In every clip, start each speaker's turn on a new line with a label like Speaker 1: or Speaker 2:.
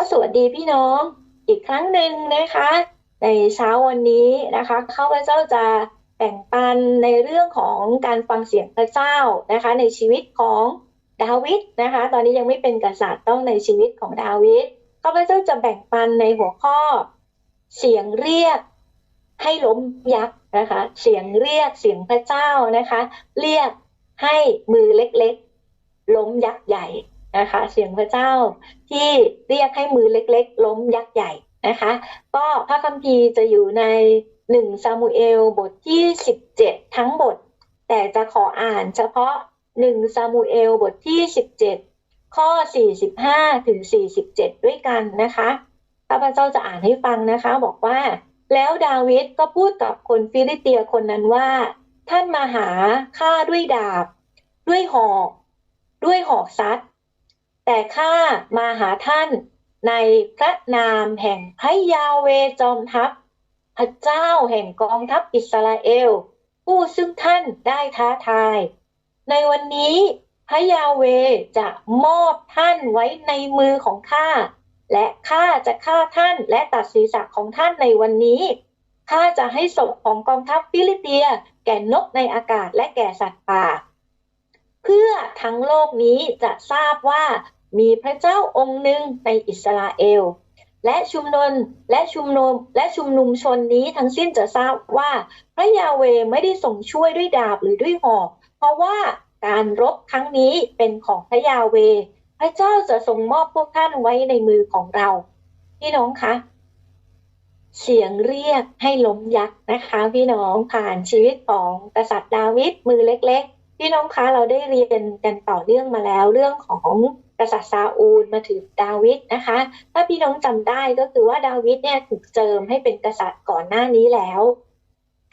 Speaker 1: ก็สวัสดีพี่น้องอีกครั้งหนึ่งนะคะ ในเช้าวันนี้นะคะข้าพเจ้าจะแบ่งปันในเรื่องของการฟังเสียงพระเจ้านะคะ ในชีวิตของดาวิดนะคะ ตอนนี้ยังไม่เป็นกษัตริย์ต้องในชีวิตของดาวิดข้าพเจ้าจะแบ่งปันในหัวข้อ เสียงเรียกให้ล้มยักษ์นะคะ เสียงเรียกเสียงพระเจ้านะคะ เรียกให้มือเล็กๆ ล้มยักษ์ใหญ่ นะคะ เสียงพระเจ้าที่เรียกให้มือเล็ก ๆ ล้มยักษ์ใหญ่นะคะ ก็พระคัมภีร์จะอยู่ในหนึ่งซามูเอลบทที่สิบเจ็ดทั้งบท แต่จะขออ่านเฉพาะหนึ่งซามูเอลบทที่สิบเจ็ดข้อสี่สิบห้าถึงสี่สิบเจ็ดด้วยกันนะคะพระพเจ้าจะอ่านให้ฟังนะคะ บอกว่า แล้วดาวิดก็พูดกับคนฟิลิเตียคนนั้นว่า ท่านมาหาข้าด้วยดาบ ด้วยหอก ด้วยหอกซัด แต่ข้ามาหาท่านในพระนามแห่งพระยาเวจอมทัพ พระเจ้าแห่งกองทัพอิสราเอล ผู้ซึ่งท่านได้ท้าทาย ในวันนี้พระยาเวจะมอบท่านไว้ในมือของข้า และข้าจะฆ่าท่านและตัดศีรษะของท่านในวันนี้ข้าจะให้ศพของกองทัพฟิลิเปีย แก่นกในอากาศและแก่สัตว์ป่า เพื่อทั้งโลกนี้จะทราบว่า มีพระเจ้าองค์หนึ่งในอิสราเอล และชุมนุมและชุมนุมและชุมนุมชนนี้ทั้งสิ้นจะทราบว่าพระยาเวไม่ได้ส่งช่วยด้วยดาบหรือด้วยหอก เพราะว่าการรบครั้งนี้เป็นของพระยาเว พระเจ้าจะทรงมอบพวกท่านไว้ในมือของเราพี่น้องคะเสียงเรียกให้ล้มยักษ์นะคะ พี่น้องผ่านชีวิตของกษัตริย์ดาวิดมือเล็กๆ พี่น้องคะเราได้เรียนกันต่อเนื่องมาแล้วเรื่องของกษัตริย์ซาอูลมาถึงดาวิดนะคะ ถ้าพี่น้องจำได้ก็คือว่าดาวิดเนี่ยถูกเจิมให้เป็นกษัตริย์ก่อนหน้านี้แล้ว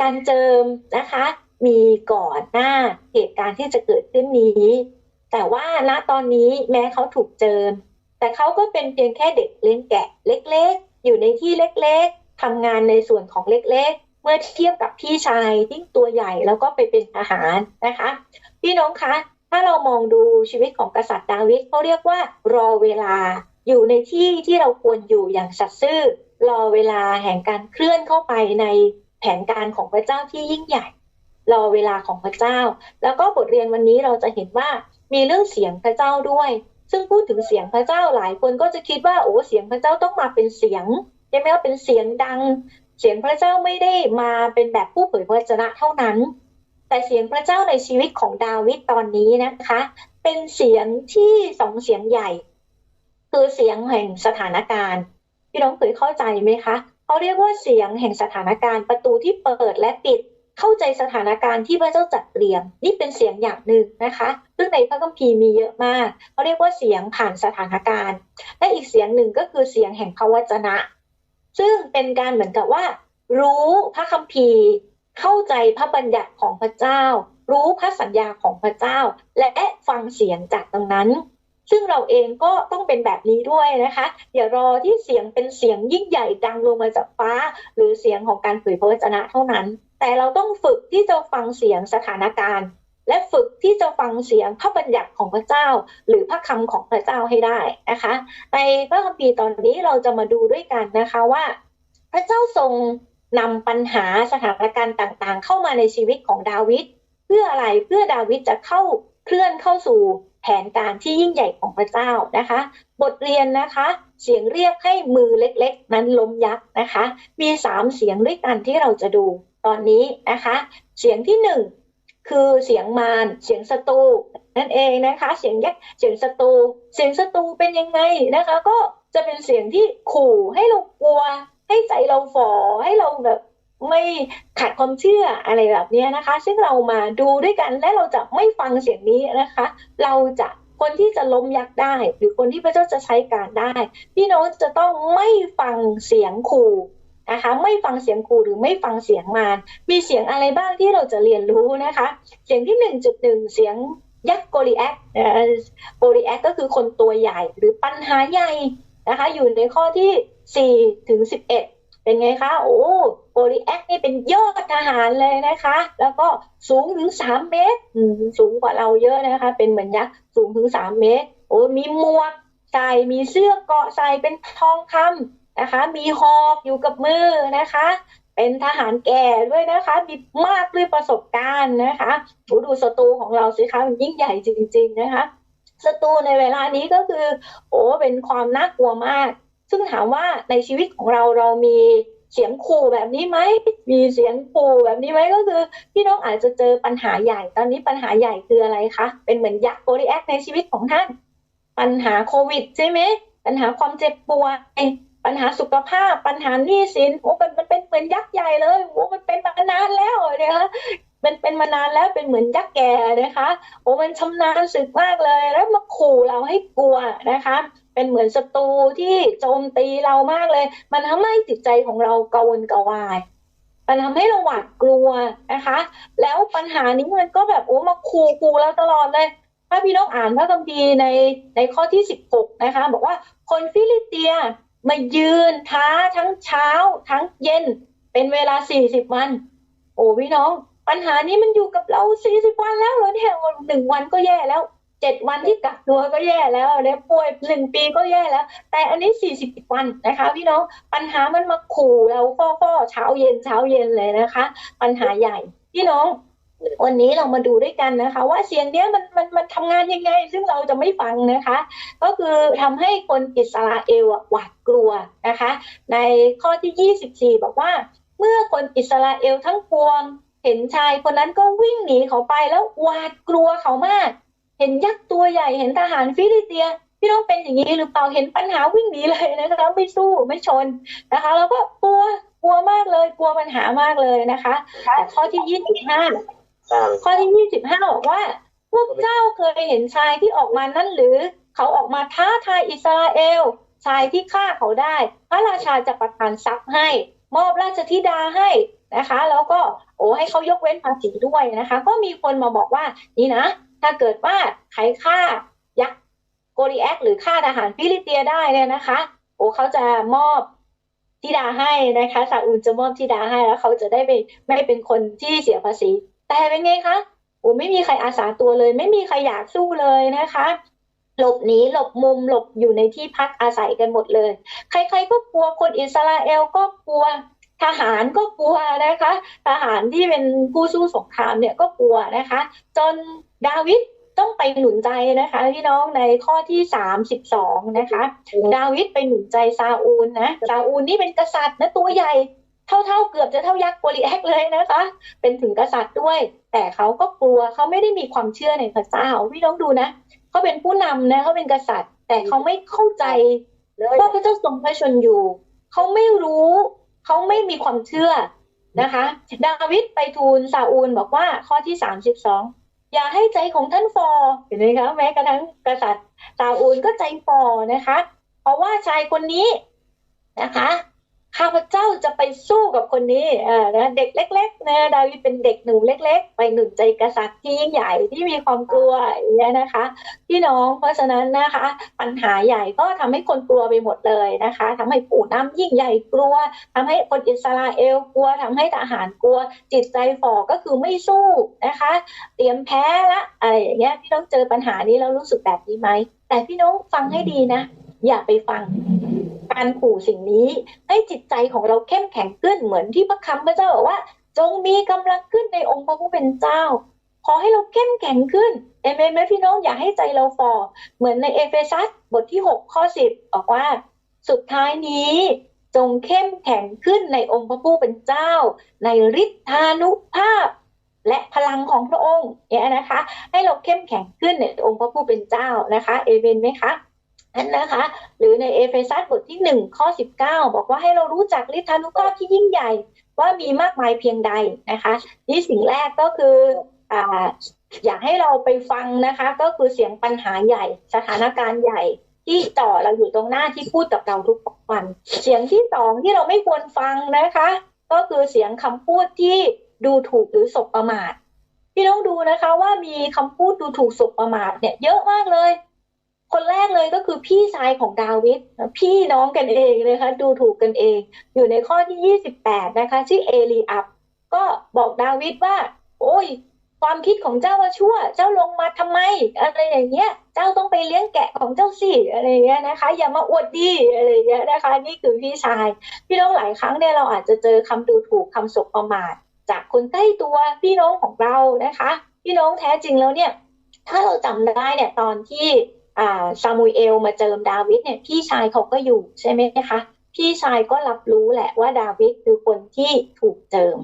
Speaker 1: การเจิมนะคะ มีก่อนหน้าเหตุการณ์ที่จะเกิดขึ้นนี้ แต่ว่าณตอนนี้แม้เขาถูกเจิม แต่เขาก็เป็นเพียงแค่เด็กเลี้ยงแกะเล็กๆ อยู่ในที่เล็กๆทำงานในส่วนของเล็กๆ เมื่อเทียบกับพี่ชายที่ตัวใหญ่แล้วก็ไปเป็นทหารนะคะ พี่น้องคะ ถ้าเรามองดูชีวิตของกษัตริย์ดาวิดเขาเรียกว่ารอเวลาอยู่ในที่ที่เราควรอยู่อย่างสัตย์ซื่อรอเวลาแห่งการเคลื่อนเข้าไปในแผนการของพระเจ้าที่ยิ่งใหญ่ รอเวลาของพระเจ้า แล้วก็บทเรียนวันนี้เราจะเห็นว่ามีเรื่องเสียงพระเจ้าด้วย ซึ่งพูดถึงเสียงพระเจ้าหลายคนก็จะคิดว่าโอ้เสียงพระเจ้าต้องมาเป็นเสียงใช่ไหมว่าเป็นเสียงดัง เสียงพระเจ้าไม่ได้มาเป็นแบบผู้เผยพระชนะเท่านั้น แต่เสียงพระเจ้าในชีวิตของดาวิดตอนนี้นะคะ เป็นเสียงที่สองเสียงใหญ่ คือเสียงแห่งสถานการณ์พี่น้องเคยเข้าใจไหมคะเขาเรียกว่าเสียงแห่งสถานการณ์ประตูที่เปิดและปิดเข้าใจสถานการณ์ที่พระเจ้าจัดเตรียม นี่เป็นเสียงอย่างหนึ่งนะคะซึ่งในพระคัมภีร์มีเยอะมากเขาเรียกว่าเสียงผ่านสถานการณ์ และอีกเสียงหนึ่งก็คือเสียงแห่งพระวจนะ ซึ่งเป็นการเหมือนกับว่า รู้พระคัมภีร์ เข้าใจพระบัญญัติของพระเจ้า รู้พระสัญญาของพระเจ้า และฟังเสียงจากตรงนั้น ซึ่งเราเองก็ต้องเป็นแบบนี้ด้วยนะคะอย่ารอที่เสียงเป็นเสียงยิ่งใหญ่ดังลงมาจากฟ้า หรือเสียงของการเผยพระวจนะเท่านั้น แต่เราต้องฝึกที่จะฟังเสียงสถานการณ์ และฝึกที่จะฟังเสียงพระบัญญัติของพระเจ้า หรือพระคำของพระเจ้าให้ได้นะคะ ในพระคัมภีร์ตอนนี้เราจะมาดูด้วยกันนะคะว่า พระเจ้าทรงนำปัญหาสถานการณ์ต่างๆ เข้ามาในชีวิตของดาวิดเพื่ออะไรเพื่อดาวิดจะเข้าเคลื่อนเข้าสู่แผนการที่ยิ่งใหญ่ของพระเจ้านะคะ บทเรียนนะคะ เสียงเรียกให้มือเล็กๆ นั้นล้มยักษ์นะคะ มีสามเสียงด้วยกันที่เราจะดูตอนนี้นะคะ เสียงที่หนึ่ง คือเสียงมารเสียงศัตรูนั่นเองนะคะ เสียงยักษ์เสียงศัตรูเสียงศัตรูเป็นยังไงนะคะ ก็จะเป็นเสียงที่ขู่ให้เรากลัว ให้ใจเราฝ่อให้เราแบบไม่ขาดความเชื่ออะไรแบบนี้นะคะ ซึ่งเรามาดูด้วยกันและเราจะไม่ฟังเสียงนี้นะคะ เราจะคนที่จะล้มยักษ์ได้ หรือคนที่พระเจ้าจะใช้การได้ พี่น้องจะต้องไม่ฟังเสียงขู่ นะคะไม่ฟังเสียงขู่หรือไม่ฟังเสียงมารมีเสียงอะไรบ้างที่เราจะเรียนรู้นะคะ เสียงที่หนึ่งจุดหนึ่งเสียงยักษ์โกลิแอคโกลิแอคก็คือคนตัวใหญ่หรือปัญหาใหญ่นะคะอยู่ในข้อที่ 4 ถึง 11 เป็นไงคะโอ้โอริแอคนี่เป็นยอดทหารเลยนะคะ แล้วก็สูงถึง 3 เมตรสูงกว่าเราเยอะนะคะ เป็นเหมือนยักษ์สูงถึง 3 เมตร โอ้มีหมวกใส่มีเสื้อเกาะใส่เป็นทองคำ นะคะ มีหอกอยู่กับมือนะคะ เป็นทหารแก่ด้วยนะคะ มีมากด้วยประสบการณ์นะคะดูดูศัตรูของเราสิคะมันยิ่งใหญ่จริง ๆนะคะศัตรูในเวลานี้ก็คือ โอ้เป็นความน่ากลัวมาก ซึ่งถามว่าในชีวิตของเราเรามีเสียงขู่แบบนี้ไหม มีเสียงขู่แบบนี้ไหมก็คือ พี่น้องอาจจะเจอปัญหาใหญ่ ตอนนี้ปัญหาใหญ่คืออะไรคะ เป็นเหมือนยักษ์โกริแอคในชีวิตของท่าน ปัญหาโควิดใช่ไหม ปัญหาความเจ็บป่วย ปัญหาสุขภาพ ปัญหาหนี้สินโอ้มันมันเป็นเหมือนยักษ์ใหญ่เลยโอ้มันเป็นมานานแล้วนะคะมันเป็นมานานแล้วเป็นเหมือนยักษ์แก่นะคะ โอ้มันชำนาญสึกมากเลยแล้วมาขู่เราให้กลัวนะคะ เป็นเหมือนศัตรูที่โจมตีเรามากเลย มันทำให้จิตใจของเรากังวลกวายมันทำให้เราหวาดกลัวนะคะ แล้วปัญหานี้มันก็แบบโอ้มาคูคูเราตลอดเลย ถ้าพี่น้องอ่านพระคัมภีร์ในในข้อที่สิบหกนะคะ บอกว่าคนฟิลิเตีย มายืนท้าทั้งเช้าทั้งเย็น เป็นเวลาสี่สิบวัน โอ้พี่น้อง ปัญหานี้มันอยู่กับเราสี่สิบวันแล้วเหรอเนี่ยหนึ่งวันก็แย่แล้วเจ็ดวันที่กักตัวก็แย่แล้วเนี่ยป่วยหนึ่งปีก็แย่แล้ว แต่อันนี้สี่สิบวันนะคะ พี่น้องปัญหามันมาขู่เราฟ้อๆเช้าเย็นเช้าเย็นเลยนะคะ ปัญหาใหญ่พี่น้อง วันนี้เรามาดูด้วยกันนะคะ ว่าเสียงเนี้ยมันมันมันทำงานยังไง ซึ่งเราจะไม่ฟังนะคะ ก็คือทำให้คนอิสราเอลหวาดกลัวนะคะ ในข้อที่ 24 บอกว่า เมื่อคนอิสราเอลทั้งปวง เห็นชายคนนั้นก็วิ่งหนีเขาไปแล้วหวาดกลัวเขามาก เห็นยักษ์ตัวใหญ่เห็นทหารฟิลิเตียพี่ต้องเป็นอย่างนี้หรือเปล่าเห็นปัญหาวิ่งหนีเลยนะคะไม่สู้ไม่ชนนะคะ แล้วก็กลัวกลัวมากเลย กลัวปัญหามากเลยนะคะแต่ข้อที่ยี่สิบห้า ข้อที่ยี่สิบห้าบอกว่า พวกเจ้าเคยเห็นชายที่ออกมานั่นหรือ เขาออกมาท้าทายอิสราเอล ชายที่ฆ่าเขาได้ พระราชาจะประทานทรัพย์ให้ มอบราชธิดาให้นะคะ แล้วก็โอ้ให้เขายกเว้นภาษีด้วยนะคะ ก็มีคนมาบอกว่านี่นะ ถ้าเกิดว่าใครฆ่ายักษ์โกริแอคหรือฆ่าทหารฟิลิเตียได้เนี่ยนะคะ โอ้เขาจะมอบทิดาให้นะคะซาอุลจะมอบทิดาให้แล้วเขาจะได้ไม่ไม่เป็นคนที่เสียภาษี แต่เป็นไงคะโอ้ไม่มีใครอาสาตัวเลย ไม่มีใครอยากสู้เลยนะคะ หลบหนีหลบมุมหลบอยู่ในที่พักอาศัยกันหมดเลย ใครๆก็กลัวคนอิสราเอลก็กลัวทหารก็กลัวนะคะ ทหารที่เป็นผู้สู้สงครามเนี่ยก็กลัวนะคะ จนดาวิดต้องไปหนุนใจนะคะพี่น้องในข้อที่สามสิบสองนะคะ ดาวิดไปหนุนใจซาอูลนะซาอูลนี่เป็นกษัตริย์นะตัวใหญ่ เท่าๆเกือบจะเท่ายักษ์โกลิแอกเลยนะคะ เป็นถึงกษัตริย์ด้วย แต่เขาก็กลัวเขาไม่ได้มีความเชื่อในพระเจ้าพี่น้องดูนะเขาเป็นผู้นำนะเขาเป็นกษัตริย์ แต่เขาไม่เข้าใจว่าพระเจ้าทรงพระชนอยู่ เขาไม่รู้เขาไม่มีความเชื่อนะคะ ดาวิดไปทูลซาอูลบอกว่าข้อที่สามสิบสองอย่าให้ใจของท่านฟอเห็นไหมคะแม้กระทั่งกษัตริย์ซาอูลก็ใจฟอนะคะ เพราะว่าชายคนนี้นะคะ ข้าพเจ้าจะไปสู้กับคนนี้อ่านะเด็กเล็กๆนะดาวิดเป็นเด็กหนุ่มเล็ก ๆ ไปหนุนใจกษัตริย์ที่ยิ่งใหญ่ที่มีความกลัวอย่างนี้นะคะพี่น้องเพราะฉะนั้นนะคะ ปัญหาใหญ่ก็ทำให้คนกลัวไปหมดเลยนะคะทำให้ผู้นำยิ่งใหญ่กลัวทำให้คนอิสราเอลกลัวทำให้ทหารกลัว จิตใจฝ่อก็คือไม่สู้นะคะ เตรียมแพ้ละอะไรอย่างเงี้ยพี่น้องเจอปัญหานี้แล้วรู้สึกแบบนี้ไหมแต่พี่น้องฟังให้ดีนะ อย่าไปฟังการขู่สิ่งนี้ ให้จิตใจของเราเข้มแข็งขึ้นเหมือนที่พระคำพระเจ้าบอกว่า จงมีกำลังขึ้นในองค์พระผู้เป็นเจ้า ขอให้เราเข้มแข็งขึ้นเอเมนไหมพี่น้องอย่าให้ใจเราฟอเหมือนในเอเฟซัสบทที่ 6 ข้อ 10 บอกว่า สุดท้ายนี้จงเข้มแข็งขึ้นในองค์พระผู้เป็นเจ้า ในฤทธานุภาพ และพลังของพระองค์เนี่ยนะคะ ให้เราเข้มแข็งขึ้นในองค์พระผู้เป็นเจ้านะคะ เอเมนไหมคะ นั้นนะคะ หรือในเอเฟซัสบทที่ 1 ข้อ 19 บอกว่าให้เรารู้จักฤทธานุภาพที่ยิ่งใหญ่ว่ามีมากมายเพียงใดนะคะ นี่สิ่งแรกก็คืออ่าอยากให้เราไปฟังนะคะ ก็คือเสียงปัญหาใหญ่ สถานการณ์ใหญ่ที่ต่อเราอยู่ตรงหน้าที่พูดกับเราทุกวัน เสียงที่สองที่เราไม่ควรฟังนะคะ ก็คือเสียงคำพูดที่ดูถูกหรือสบประมาทพี่ต้องดูนะคะว่ามีคำพูดดูถูกสบประมาทเนี่ยเยอะมากเลย คนแรกเลยก็คือพี่ชายของดาวิดพี่น้องกันเองนะคะดูถูกกันเอง อยู่ในข้อที่ 28 นะคะ ชื่อเอลีอับ ก็บอกดาวิดว่า โอ้ย ความคิดของเจ้าว่าชั่ว เจ้าลงมาทำไม อะไรอย่างเงี้ย เจ้าต้องไปเลี้ยงแกะของเจ้าสิอะไรเงี้ยนะคะ อย่ามาอวดดีอะไรเงี้ยนะคะ นี่คือพี่ชาย พี่น้องหลายครั้งเนี่ยเราอาจจะเจอคำดูถูกคำสบประมาทจากคนใกล้ตัวพี่น้องของเรานะคะ พี่น้องแท้จริงแล้วเนี่ย ถ้าเราจำได้เนี่ยตอนที่ ซามูเอลมาเจิมดาวิดเนี่ยพี่ชายเขาก็อยู่ใช่ไหมคะพี่ชายก็รับรู้แหละว่าดาวิดคือคนที่ถูกเจิม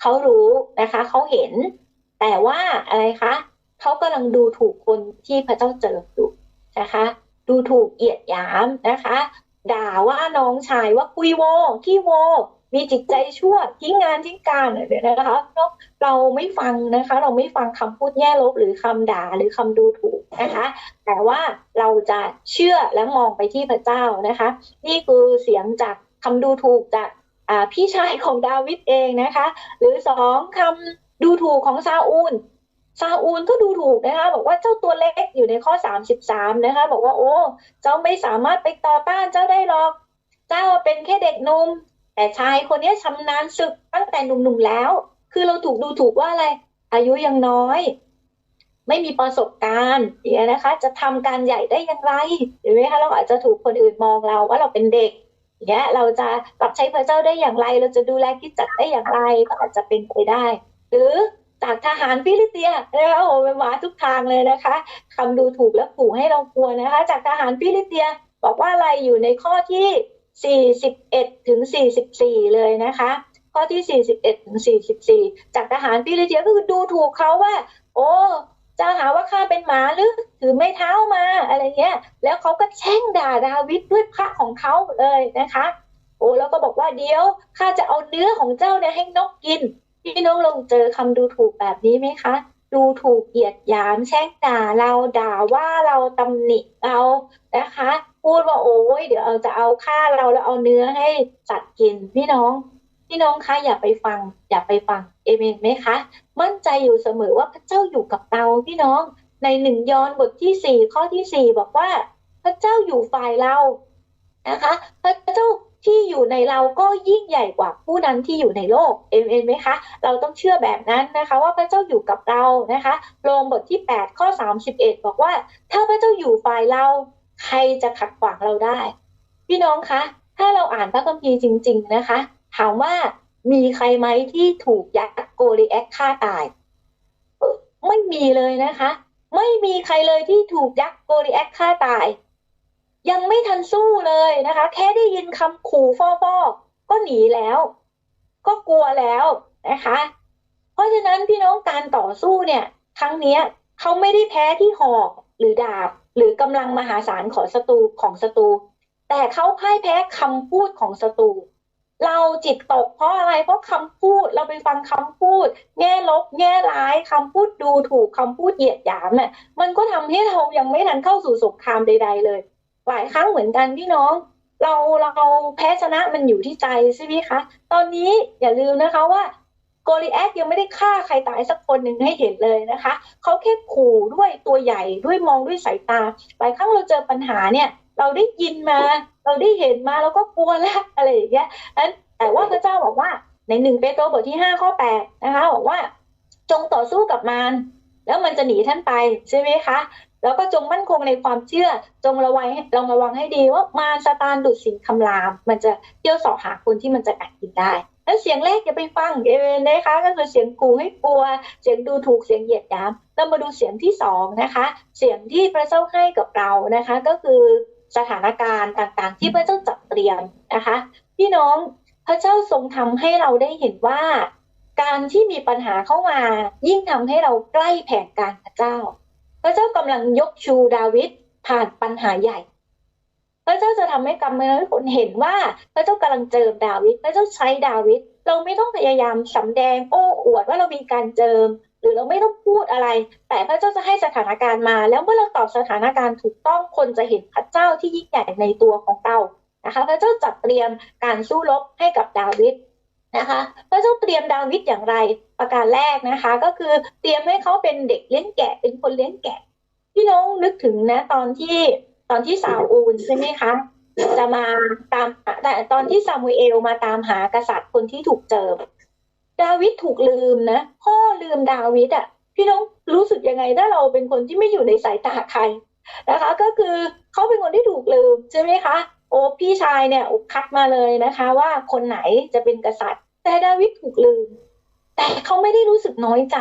Speaker 1: เขารู้นะคะเขาเห็น แต่ว่าอะไรคะเขากำลังดูถูกคนที่พระเจ้าเจิมอยู่นะคะ ดูถูกเอียดหยามนะคะ ด่าว่าน้องชายว่าคุยโวขี้โว มีจิตใจชั่วทิ้งงานทิ้งการเดี๋ยวนะคะเราไม่ฟังนะคะ เราไม่ฟังคำพูดแย่ลบหรือคำด่าหรือคำดูถูกนะคะ แต่ว่าเราจะเชื่อและมองไปที่พระเจ้านะคะ นี่คือเสียงจากคำดูถูกจากพี่ชายของดาวิดเองนะคะ หรือสองคำดูถูกของซาอูลซาอูลก็ดูถูกนะคะบอกว่าเจ้าตัวเล็กอยู่ในข้อ 33 นะคะ บอกว่าโอ้ เจ้าไม่สามารถไปต่อต้านเจ้าได้หรอก เจ้าเป็นแค่เด็กนุ่ม แต่ชายคนนี้ชำนาญศึกตั้งแต่หนุ่มๆแล้ว คือเราถูกดูถูกว่าอะไร อายุยังน้อย ไม่มีประสบการณ์เนี่ยนะคะ จะทำการใหญ่ได้อย่างไรเห็นไหมคะเราอาจจะถูกคนอื่นมองเราว่าเราเป็นเด็กอย่างเงี้ยเราจะปรับใช้พระเจ้าได้อย่างไร เราจะดูแลกิจจักรได้อย่างไรก็อาจจะเป็นไปได้ หรือจากทหารฟิลิเปียนะคะโอ้เป็นหวาทุกทางเลยนะคะคำดูถูกและขู่ให้เรากลัวนะคะ จากทหารฟิลิเปีย บอกว่าอะไรอยู่ในข้อที่ 41ถึง44 เลยนะคะ ข้อที่ 41ถึง44 จากทหารฟิลิเปียก็คือดูถูกเขาว่า โอ้จะหาว่าข้าเป็นหมาหรือถือไม่เท้ามาอะไรเงี้ย แล้วเขาก็แช่งด่าดาวิดด้วยพระของเขาเลยนะคะ โอ้แล้วก็บอกว่าเดี๋ยวข้าจะเอาเนื้อของเจ้าเนี่ยให้นกกินพี่น้องลงเจอคำดูถูกแบบนี้ไหมคะ ดูถูกเกียดหยามแช่งด่าเราด่าว่าเราตำหนิเรานะคะ พูดว่าโอ้ยเดี๋ยวเราจะเอาฆ่าเราแล้วเอาเนื้อให้สัตว์กินพี่น้องพี่น้องคะอย่าไปฟัง อย่าไปฟังเอเมนไหมคะมั่นใจอยู่เสมอว่าพระเจ้าอยู่กับเราพี่น้อง ในหนึ่งยอห์นบทที่สี่ข้อที่สี่บอกว่า พระเจ้าอยู่ฝ่ายเรานะคะ พระเจ้า ที่อยู่ในเราก็ยิ่งใหญ่กว่าผู้นั้นที่อยู่ในโลกเอเมนไหมคะ เราต้องเชื่อแบบนั้นนะคะ ว่าพระเจ้าอยู่กับเรานะคะโรมบทที่ 8 ข้อ 31 บอกว่า ถ้าพระเจ้าอยู่ฝ่ายเราใครจะขัดขวางเราได้ พี่น้องคะ ถ้าเราอ่านพระคัมภีร์จริง ๆนะคะ ถามว่ามีใครไหมที่ถูกยักษ์โกริแอคฆ่าตาย ไม่มีเลยนะคะ ไม่มีใครเลยที่ถูกยักษ์โกริแอคฆ่าตาย ยังไม่ทันสู้เลยนะคะ แค่ได้ยินคำขู่ฟอๆก็หนีแล้ว ก็กลัวแล้วนะคะ เพราะฉะนั้นพี่น้องการต่อสู้เนี่ย ครั้งนี้เขาไม่ได้แพ้ที่หอกหรือดาบ หรือกำลังมหาศาลของศัตรูของศัตรูแต่เขาพ่ายแพ้คำพูดของศัตรูเราจิตตกเพราะอะไรเพราะคำพูดเราไปฟังคำพูด แง่ลบแง่ร้ายคำพูดดูถูกคำพูดเหยียดหยามเนี่ยมันก็ทำให้เรายังไม่ทันเข้าสู่สงครามใด ๆ เลย หลายครั้งเหมือนกันพี่น้อง เราเราแพ้ชนะมันอยู่ที่ใจใช่ไหมคะ ตอนนี้อย่าลืมนะคะว่าโกลิแอคยังไม่ได้ฆ่าใครตายสักคนหนึ่งให้เห็นเลยนะคะเขาแค่ขู่ด้วยตัวใหญ่ด้วยมองด้วยสายตาหลายครั้งเราเจอปัญหาเนี่ยเราได้ยินมาเราได้เห็นมาเราก็กลัวแล้วอะไรอย่างเงี้ยนั้นแต่ว่าพระเจ้าบอกว่าในหนึ่งเปโตรบทที่ห้าข้อแปดนะคะบอกว่าจงต่อสู้กับมัน แล้วมันจะหนีท่านไปใช่ไหมคะ แล้วก็จงมั่นคงในความเชื่อ จงระวังลองระวังให้ดีว่ามารซาตานดุดสิงคำราม มันจะเที่ยวสอหาคนที่มันจะกัดกินได้แล้วเสียงแรกอย่าไปฟังเอเวนนะคะก็คือเสียงกูให้กลัว เสียงดูถูกเสียงเหยียดหยามแล้วมาดูเสียงที่สองนะคะ เสียงที่พระเจ้าให้กับเรานะคะ ก็คือสถานการณ์ต่างๆ ที่พระเจ้าจัดเตรียมนะคะพี่น้องพระเจ้าทรงทำให้เราได้เห็นว่า การที่มีปัญหาเข้ามา ยิ่งทำให้เราใกล้แผนการพระเจ้า ระเจ้ากำลังยกชูดาวิดผ่านปัญหาใหญ่ พระเจ้าจะทำให้กำเนิดคนเห็นว่าพระเจ้ากำลังเจิมดาวิดพระเจ้าใช้ดาวิดเราไม่ต้องพยายามสำแดงโอ้อวดว่าเรามีการเจิม หรือเราไม่ต้องพูดอะไร แต่พระเจ้าจะให้สถานการณ์มา แล้วเมื่อเราตอบสถานการณ์ถูกต้องคนจะเห็นพระเจ้าที่ยิ่งใหญ่ในตัวของเรานะคะ พระเจ้าจัดเตรียมการสู้รบให้กับดาวิด นะคะพระเจ้าเตรียมดาวิดอย่างไรประการแรกนะคะ ก็คือเตรียมให้เขาเป็นเด็กเลี้ยงแกะเป็นคนเลี้ยงแกะพี่น้องนึกถึงนะ ตอนที่ตอนที่ซาอูลใช่ไหมคะจะมาตามแต่ตอนที่ซามูเอลมาตามหากษัตริย์คนที่ถูกเจิมดาวิดถูกลืมนะพ่อลืมดาวิดอะพี่น้องรู้สึกยังไงถ้าเราเป็นคนที่ไม่อยู่ในสายตาใครนะคะ ก็คือเขาเป็นคนที่ถูกลืมใช่ไหมคะ โอ้พี่ชายเนี่ยคัดมาเลยนะคะ ว่าคนไหนจะเป็นกษัตริย์ แต่ดาวิดถูกลืม แต่เขาไม่ได้รู้สึกน้อยใจ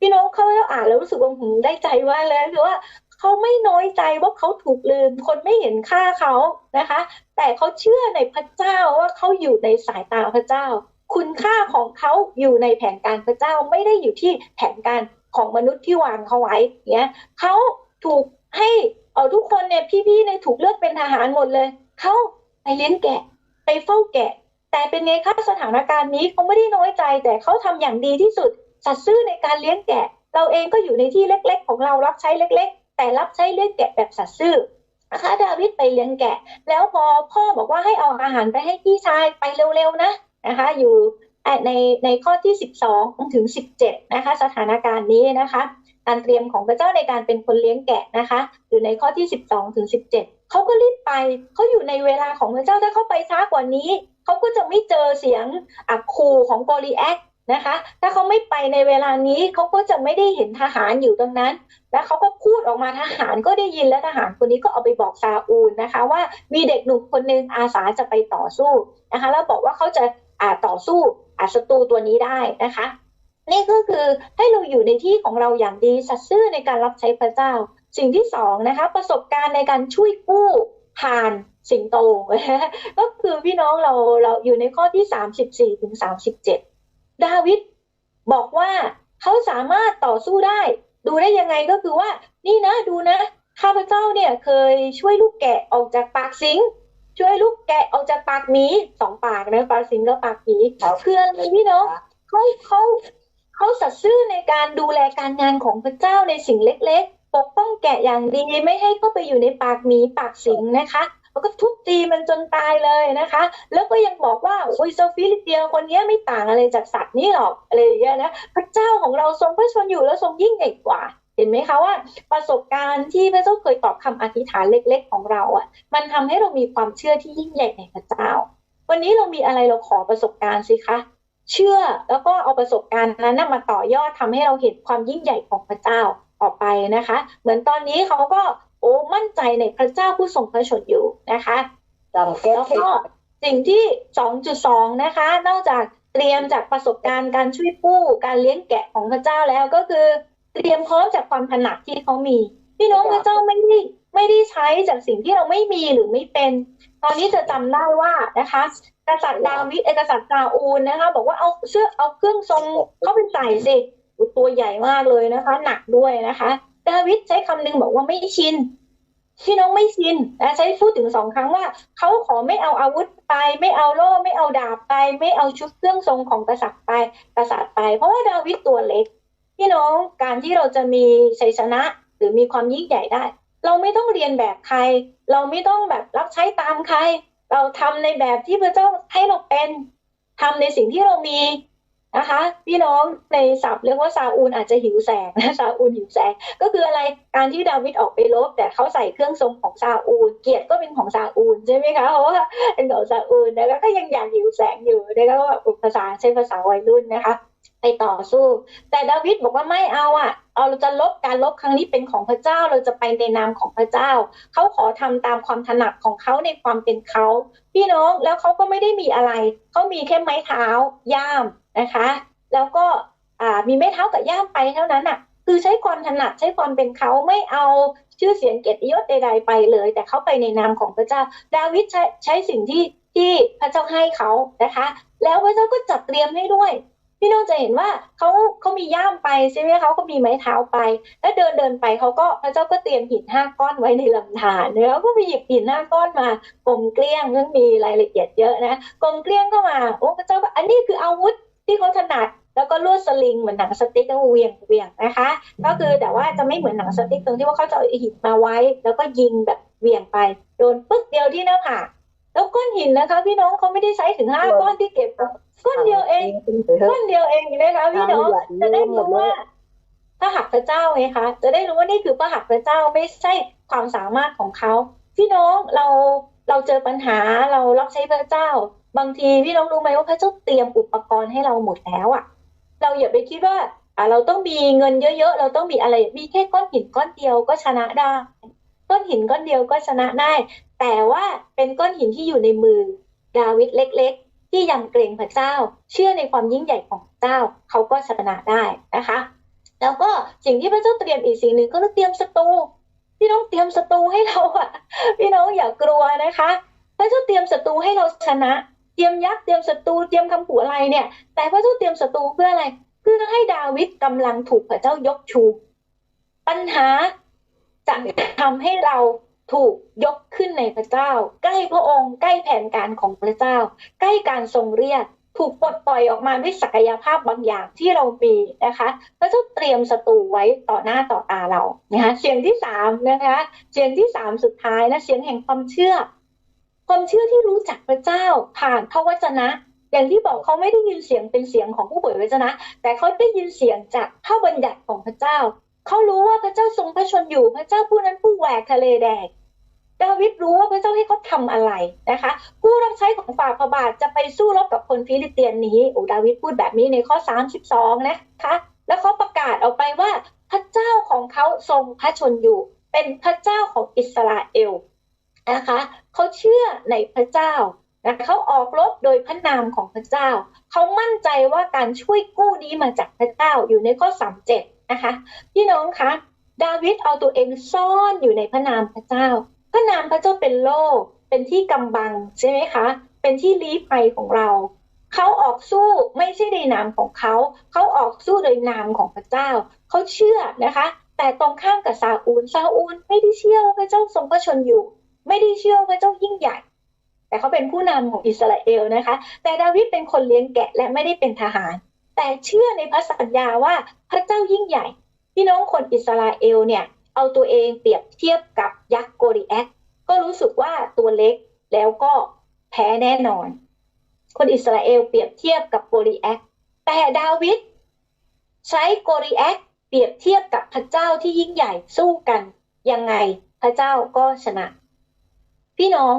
Speaker 1: พี่น้องเขาอ่านแล้วรู้สึกว่าหืมได้ใจว่าเลยคือว่าเขาไม่น้อยใจว่าเขาถูกลืม คนไม่เห็นค่าเขานะคะ แต่เขาเชื่อในพระเจ้าว่าเขาอยู่ในสายตาพระเจ้า คุณค่าของเขาอยู่ในแผนการพระเจ้าไม่ได้อยู่ที่แผนการของมนุษย์ที่วางเขาไว้เนี่ยเขาถูกให้เอาทุกคนเนี่ยพี่ๆในถูกเลือกเป็นทหารหมดเลยเขาไปเลี้ยงแกะ ไปเฝ้าแกะ แต่เป็นไงคะสถานการณ์นี้เขาไม่ได้น้อยใจ แต่เขาทำอย่างดีที่สุด สัตย์ซื่อในการเลี้ยงแกะ เราเองก็อยู่ในที่เล็ก ๆ ของเรารับใช้เล็ก ๆ แต่รับใช้เลี้ยงแกะแบบสัตย์ซื่อนะคะดาวิดไปเลี้ยงแกะ แล้วพอพ่อบอกว่าให้เอาอาหารไปให้พี่ชายไปเร็วๆนะนะคะ อยู่ในในข้อที่ 12ถึง17 นะคะ สถานการณ์นี้นะคะ การเตรียมของพระเจ้าในการเป็นคนเลี้ยงแกะนะคะ อยู่ในข้อที่ 12ถึง17 เขาก็รีบไปเขาอยู่ในเวลาของพระเจ้าถ้าเขาไปช้ากว่านี้เขาก็จะไม่เจอเสียงอักคูของโกลีแอคนะคะ ถ้าเขาไม่ไปในเวลานี้เขาก็จะไม่ได้เห็นทหารอยู่ตรงนั้น แล้วเขาก็พูดออกมาทหารก็ได้ยินแล้วทหารคนนี้ก็เอาไปบอกซาอูลนะคะ ว่ามีเด็กหนุ่มคนหนึ่งอาสาจะไปต่อสู้นะคะแล้วบอกว่าเขาจะอาต่อสู้อาศัตรูตัวนี้ได้นะคะ นี่ก็คือให้เราอยู่ในที่ของเราอย่างดีสัตย์ซื่อในการรับใช้พระเจ้า สิ่งที่สองนะคะประสบการณ์ในการช่วยกู้ผ่านสิงโต ก็คือพี่น้องเราเราอยู่ในข้อที่สามสิบสี่ถึงสามสิบเจ็ดดาวิดบอกว่าเขาสามารถต่อสู้ได้ ดูได้ยังไงก็คือว่า นี่นะดูนะข้าพเจ้าเนี่ยเคยช่วยลูกแกะออกจากปากสิง ช่วยลูกแกะออกจากปากหมีสองปากนะปากสิงกับปากหมีเคืออะไรพี่น้องเขาเขาเขาสัตย์ซื่อในการดูแลการงานของพระเจ้าในสิ่งเล็ก ปกป้องแกะอย่างดีไม่ให้เข้าไปอยู่ในปากหมีปากสิงนะคะแล้วก็ทุบตีมันจนตายเลยนะคะ แล้วก็ยังบอกว่าโอ้ยโซฟิลิเปียคนนี้ไม่ต่างอะไรจากสัตว์นี่หรอกอะไรอย่างเงี้ยนะพระเจ้าของเราทรงพระชนอยู่แล้วทรงยิ่งใหญ่กว่าเห็นไหมคะว่าประสบการณ์ที่พระเจ้าเคยตอบคำอธิษฐานเล็ก ๆ ของเราอะ มันทำให้เรามีความเชื่อที่ยิ่งใหญ่ในพระเจ้า วันนี้เรามีอะไรเราขอประสบการณ์สิคะ เชื่อแล้วก็เอาประสบการณ์นั้นมาต่อยอดทำให้เราเห็นความยิ่งใหญ่ของพระเจ้า ออกไปนะคะ เหมือนตอนนี้เขาก็โอ้มั่นใจในพระเจ้าผู้ทรงพระชนอยู่นะคะแล้วก็สิ่งที่ 2.2 นะคะ นอกจากเตรียมจากประสบการณ์การช่วยผู้การเลี้ยงแกะของพระเจ้าแล้วก็คือ เตรียมพร้อมจากความถนัดที่เขามี พี่น้องพระเจ้าไม่ได้ไม่ได้ใช้จากสิ่งที่เราไม่มีหรือไม่เป็น ตอนนี้จะจำได้ว่านะคะกษัตริย์ดาวิดเอกษัตริย์ซาอูลนะคะ บอกว่าเอาเสื้อเอาเครื่องทรงเข้าไปใส่สิ ตัวใหญ่มากเลยนะคะ หนักด้วยนะคะเดวิดใช้คำนึงบอกว่าไม่ชินพี่น้องไม่ชินนะใช้พูดถึงสองครั้งว่าเขาขอไม่เอาอาวุธไป ไม่เอาโล่ไม่เอาดาบไป ไม่เอาชุดเครื่องทรงของกษัตริย์ไปกษัตริย์ไป เพราะว่าดาวิดตัวเล็ก พี่น้องการที่เราจะมีชัยชนะ หรือมีความยิ่งใหญ่ได้ เราไม่ต้องเรียนแบบใคร เราไม่ต้องแบบรับใช้ตามใคร เราทำในแบบที่พระเจ้าให้เราเป็นทำในสิ่งที่เรามี นะคะพี่น้องในศัพท์เรียกว่าซาอูลอาจจะหิวแสงนะซาอูลหิวแสง ก็คืออะไรการที่ดาวิดออกไปลบ แต่เขาใส่เครื่องทรงของซาอูล เกียรติก็เป็นของซาอูลใช่ไหมคะเพราะว่าเป็นของซาอูลนะคะก็ยังอยากหิวแสงอยู่นะคะว่าภาษาใช้ภาษาวัยรุ่นนะคะไปต่อสู้ แต่ดาวิดบอกว่าไม่เอาอะ เอาเราจะลบการลบครั้งนี้เป็นของพระเจ้าเราจะไปในนามของพระเจ้า เขาขอทำตามความถนัดของเขาในความเป็นเขา พี่น้องแล้วเขาก็ไม่ได้มีอะไร เขามีแค่ไม้เท้า ย่าม นะคะ แล้วก็มีไม้เท้ากับย่ามไปเท่านั้นอะ คือใช้ความถนัดใช้ความเป็นเขาไม่เอาชื่อเสียงเกียรติยศใดๆไปเลย แต่เขาไปในนามของพระเจ้า ดาวิดใช้ใช้สิ่งที่ที่พระเจ้าให้เขานะคะ แล้วพระเจ้าก็จัดเตรียมให้ด้วยพี่น้องจะเห็นว่าเขาเขามีย่ามไปใช่ไหมเขาก็มีไม้เท้าไป แล้วเดินเดินไปเขาก็พระเจ้าก็เตรียมหินห้าก้อนไว้ในลำธารแล้วก็ไปหยิบหินห้าก้อนมากลมเกลี้ยงเรื่องมีรายละเอียดเยอะนะกลมเกลี้ยงก็มาโอ้พระเจ้าก็อันนี้คืออาวุธ ที่เขาถนัดแล้วก็ลวดสลิงเหมือนหนังสติ๊กแล้วเวียงเวียงนะคะ ก็คือแต่ว่าจะไม่เหมือนหนังสติ๊กตรงที่ว่าเขาจะเอาหินมาไว้ แล้วก็ยิงแบบเวียงไปโดนปึ๊กเดียวที่หน้าผากแล้วก้อนหินนะคะ พี่น้องเขาไม่ได้ใช้ถึงห้าก้อนที่เก็บก้อนเดียวเองก้อนเดียวเองนะคะพี่น้องจะได้รู้ว่าพระหักพระเจ้าไงคะจะได้รู้ว่านี่คือพระหักพระเจ้าไม่ใช่ความสามารถของเขาพี่น้องเราเราเจอปัญหาเรารับใช้พระเจ้า บางทีพี่น้องรู้ไหมว่าพระเจ้าเตรียมอุปกรณ์ให้เราหมดแล้วอะ เราอย่าไปคิดว่าอ่าเราต้องมีเงินเยอะๆ เราต้องมีอะไร มีแค่ก้อนหินก้อนเดียวก็ชนะได้ ก้อนหินก้อนเดียวก็ชนะได้ แต่ว่าเป็นก้อนหินที่อยู่ในมือดาวิดเล็กๆ ที่ยำเกรงพระเจ้า เชื่อในความยิ่งใหญ่ของเจ้า เขาก็ชนะได้นะคะ แล้วก็สิ่งที่พระเจ้าเตรียมอีกสิ่งหนึ่งก็คือเตรียมศัตรูพี่น้องเตรียมศัตรูให้เราอะพี่น้องอย่ากลัวนะคะพระเจ้าเตรียมศัตรูให้เราชนะ เตรียมยักษ์เตรียมศัตรูเตรียมคำขู่อะไรเนี่ย แต่พระเจ้าเตรียมศัตรูเพื่ออะไร เพื่อให้ดาวิดกำลังถูกพระเจ้ายกชู ปัญหาจะทำให้เราถูกยกขึ้นในพระเจ้า ใกล้พระองค์ใกล้แผนการของพระเจ้า ใกล้การทรงเรียก ถูกปลดปล่อยออกมาด้วยศักยภาพบางอย่างที่เรามีนะคะพระเจ้าเตรียมศัตรูไว้ต่อหน้าต่อตาเรานะคะเสียงที่สามนะคะเสียงที่สามสุดท้ายนะเสียงแห่งความเชื่อ ความเชื่อที่รู้จักพระเจ้าผ่านพระวจนะ อย่างที่บอกเขาไม่ได้ยินเสียงเป็นเสียงของผู้ป่วยวจนะ แต่เขาได้ยินเสียงจากพระบัญญัติของพระเจ้า เขารู้ว่าพระเจ้าทรงพระชนอยู่พระเจ้าผู้นั้นผู้แหวกทะเลแดงดาวิดรู้ว่าพระเจ้าให้เขาทาอะไรนะคะ ผู้รับใช้ของฝ่าพระบาทจะไปสู้รบกับคนฟิลิเตียนนี้โอ้ดาวิดพูดแบบนี้ในข้อ 32 นะคะ แล้วเขาประกาศออกไปว่าพระเจ้าของเขาทรงพระชนอยู่ เป็นพระเจ้าของอิสราเอล นะคะเขาเชื่อในพระเจ้านะเขาออกรบโดยพระนามของพระเจ้า เขามั่นใจว่าการช่วยกู้นี้มาจากพระเจ้าอยู่ในข้อ37นะคะพี่น้องคะดาวิดเอาตัวเองซ่อนอยู่ในพระนามพระเจ้า พระนามพระเจ้าเป็นโล่เป็นที่กำบังใช่ไหมคะ เป็นที่ลี้ภัยของเรา เขาออกสู้ไม่ใช่ในนามของเขา เขาออกสู้โดยนามของพระเจ้า เขาเชื่อนะคะ แต่ตรงข้ามกับซาอูล ซาอูลไม่ได้เชื่อว่าพระเจ้าทรงพระชนอยู่ ไม่ได้เชื่อว่าเจ้ายิ่งใหญ่ แต่เขาเป็นผู้นำของอิสราเอลนะคะ แต่ดาวิดเป็นคนเลี้ยงแกะและไม่ได้เป็นทหาร แต่เชื่อในพระสัญญาว่าพระเจ้ายิ่งใหญ่ พี่น้องคนอิสราเอลเนี่ยเอาตัวเองเปรียบเทียบกับยักษ์โกริแอคก็รู้สึกว่าตัวเล็กแล้วก็แพ้แน่นอน คนอิสราเอลเปรียบเทียบกับโกริแอคแต่ดาวิดใช้โกริแอคเปรียบเทียบกับพระเจ้าที่ยิ่งใหญ่สู้กัน ยังไงพระเจ้าก็ชนะ พี่น้อง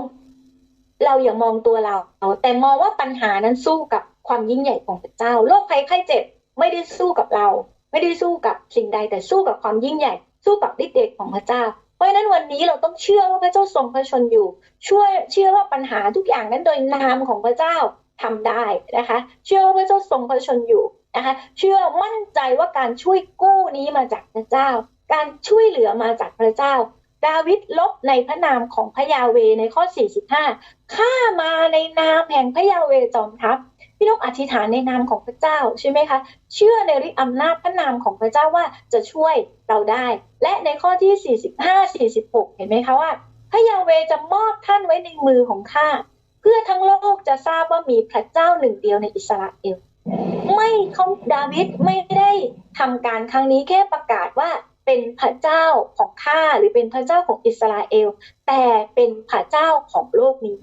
Speaker 1: เราอย่ามองตัวเรา แต่มองว่าปัญหานั้นสู้กับความยิ่งใหญ่ของพระเจ้าโรคภัยไข้เจ็บไม่ได้สู้กับเรา ไม่ได้สู้กับสิ่งใด แต่สู้กับความยิ่งใหญ่ สู้กับฤทธิ์เดชของพระเจ้า เพราะฉะนั้นวันนี้เราต้องเชื่อว่าพระเจ้าทรงพระชนอยู่ ช่วยเชื่อว่าปัญหาทุกอย่างนั้นโดยนามของพระเจ้าทำได้นะคะ เชื่อว่าพระเจ้าทรงพระชนอยู่นะคะเชื่อมั่นใจว่าการช่วยกู้นี้มาจากพระเจ้า การช่วยเหลือมาจากพระเจ้า ดาวิดลบในพระนามของพระยาเวในข้อ 45 ข้ามาในนามแห่งพระยาเวจอมทัพ พี่น้อธิษฐานในนามของพระเจ้าใช่ไหมคะ เชื่อในฤทธิอำนาจพระนามของพระเจ้าว่าจะช่วยเราได้ และในข้อที่ 45 46 เห็นไหมคะว่า พระยาเวจะมอบท่านไว้ในมือของข้า เพื่อทั้งโลกจะทราบว่ามีพระเจ้าหนึ่งเดียวในอิสราเอล ไม่เขาดาวิดไม่ได้ทำการครั้งนี้แค่ประกาศว่า เป็นพระเจ้าของข้าหรือเป็นพระเจ้าของอิสราเอล แต่เป็นพระเจ้าของโลกนี้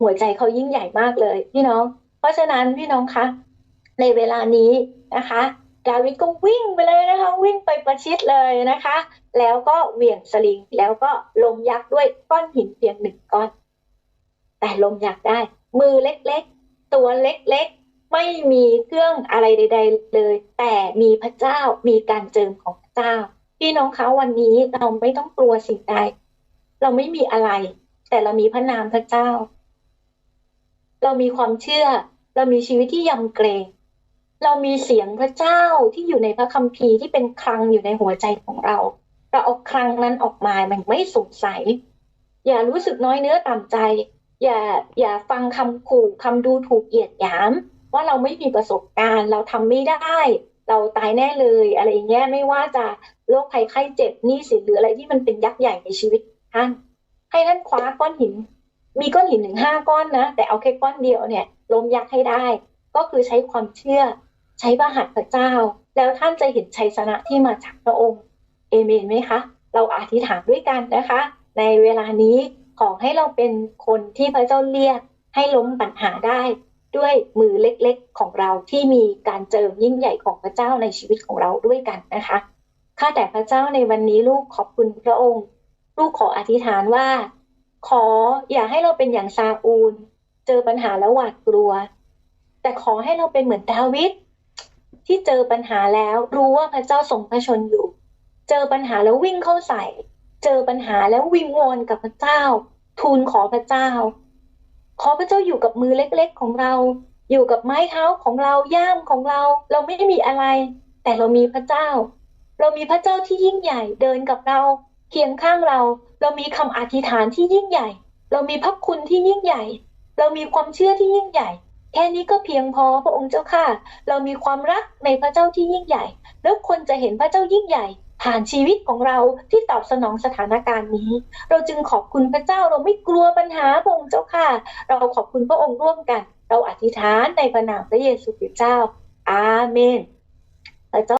Speaker 1: หัวใจเขายิ่งใหญ่มากเลยพี่น้อง เพราะฉะนั้นพี่น้องคะในเวลานี้นะคะดาวิดก็วิ่งไปเลยนะคะวิ่งไปประชิดเลยนะคะ แล้วก็เหวี่ยงสลิงแล้วก็ลมยักษ์ด้วยก้อนหินเพียงหนึ่งก้อน แต่ลมยักษ์ได้ มือเล็กๆ ตัวเล็กๆ ไม่มีเครื่องอะไรใด ๆ เลย แต่มีพระเจ้ามีการเจิมของพระเจ้าพี่น้องเขาวันนี้เราไม่ต้องกลัวสิ่งใด เราไม่มีอะไร แต่เรามีพระนามพระเจ้า เรามีความเชื่อ เรามีชีวิตที่ยำเกรงเรามีเสียงพระเจ้าที่อยู่ในพระคัมภีร์ที่เป็นคลังอยู่ในหัวใจของเรา เราเอาคลังนั้นออกมามันไม่สงสัย อย่ารู้สึกน้อยเนื้อต่ำใจ อย่าอย่าฟังคำขู่คำดูถูกเกียดหยาม ว่าเราไม่มีประสบการณ์ เราทำไม่ได้ เราตายแน่เลยอะไรอย่างเงี้ยไม่ว่าจะโรคภัยไข้เจ็บนี่สินหรืออะไรที่มันเป็นยักษ์ใหญ่ในชีวิตท่าน ให้ท่านคว้าก้อนหิน มีก้อนหินถึงห้าก้อนนะ แต่เอาแค่ก้อนเดียวเนี่ยล้มยักษ์ให้ได้ ก็คือใช้ความเชื่อ ใช้พระหัตถ์พระเจ้า แล้วท่านจะเห็นชัยชนะที่มาจากพระองค์เอเมนไหมคะเราอธิษฐานด้วยกันนะคะ ในเวลานี้ขอให้เราเป็นคนที่พระเจ้าเรียกให้ล้มปัญหาได้ ด้วยมือเล็กๆของเราที่มีการเจิมยิ่งใหญ่ของพระเจ้าในชีวิตของเราด้วยกันนะคะ ข้าแต่พระเจ้าในวันนี้ลูกขอบคุณพระองค์ ลูกขออธิษฐานว่า ขออย่าให้เราเป็นอย่างซาอูล เจอปัญหาแล้วหวาดกลัว แต่ขอให้เราเป็นเหมือนดาวิดที่เจอปัญหาแล้วรู้ว่าพระเจ้าทรงพระชนอยู่ เจอปัญหาแล้ววิ่งเข้าใส่ เจอปัญหาแล้ววิงวอนกับพระเจ้า ทูลขอพระเจ้า ขอพระเจ้าอยู่กับมือเล็ก ๆ ของเรา อยู่กับไม้เท้าของเราย่ามของเรา เราไม่ได้มีอะไร แต่เรามีพระเจ้า เรามีพระเจ้าที่ยิ่งใหญ่เดินกับเราเคียงข้างเรา เรามีคำอธิษฐานที่ยิ่งใหญ่ เรามีพระคุณที่ยิ่งใหญ่ เรามีความเชื่อที่ยิ่งใหญ่ แค่นี้ก็เพียงพอพระองค์เจ้าค่ะ เรามีความรักในพระเจ้าที่ยิ่งใหญ่ แล้วคนจะเห็นพระเจ้ายิ่งใหญ่ ผ่านชีวิตของเราที่ตอบสนองสถานการณ์นี้ เราจึงขอบคุณพระเจ้าเราไม่กลัวปัญหาพระองค์เจ้าค่ะ เราขอบคุณพระองค์ร่วมกัน เราอธิษฐานในพระนามพระเยซูคริสต์เจ้า อาเมนพระเจ้า